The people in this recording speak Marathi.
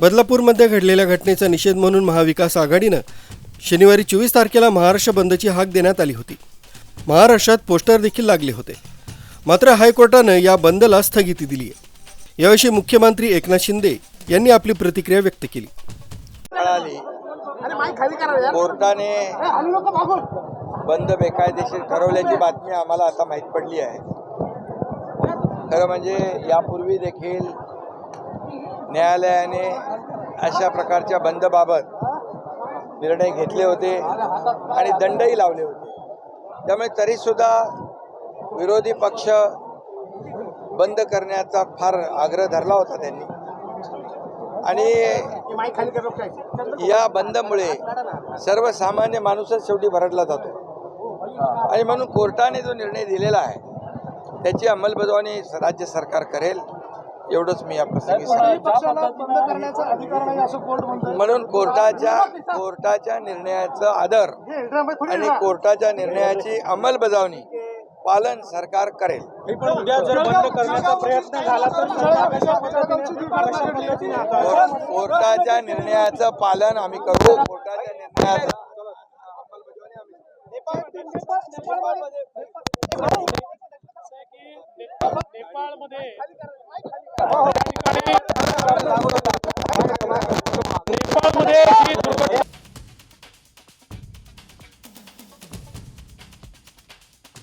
बदलापूरमध्ये घडलेल्या घटनेचा निषेध म्हणून महाविकास आघाडीनं शनिवारी चोवीस तारखेला महाराष्ट्र बंदची हाक देण्यात आली होती. महाराष्ट्रात पोस्टर देखील लागले होते. मात्र हायकोर्टानं या बंदला स्थगिती दिली आहे याविषयी मुख्यमंत्री एकनाथ शिंदे यांनी आपली प्रतिक्रिया व्यक्त केली. कळाली. कोर्टाने बंद बेकायदेशीर ठरवल्याची बातमी आम्हाला आता माहीत पडली आहे. खरं म्हणजे यापूर्वी देखील न्यायालयाने अशा प्रकारच्या बंदबाबत निर्णय घेतले होते आणि दंडही लावले होते. त्यामुळे तरीसुद्धा विरोधी पक्ष बंद करण्याचा फार आग्रह धरला होता त्यांनी. आणि या बंदमुळे सर्वसामान्य माणूसच शेवटी भरडला जातो. आणि म्हणून कोर्टाने जो निर्णय दिलेला आहे त्याची अंमलबजावणी राज्य सरकार करेल. एवढंच मी या प्रसंगी म्हणून कोर्टाच्या कोर्टाच्या निर्णयाचं आदर आणि कोर्टाच्या निर्णयाची अंमलबजावणी पालन सरकार करेल. उद्या जर बंद करण्याचा प्रयत्न झाला तर कोर- कोर्टाच्या निर्णयाचं पालन आम्ही करू कोर्टाच्या निर्णयाचं नेपाळमध्ये नेपाळमध्ये जी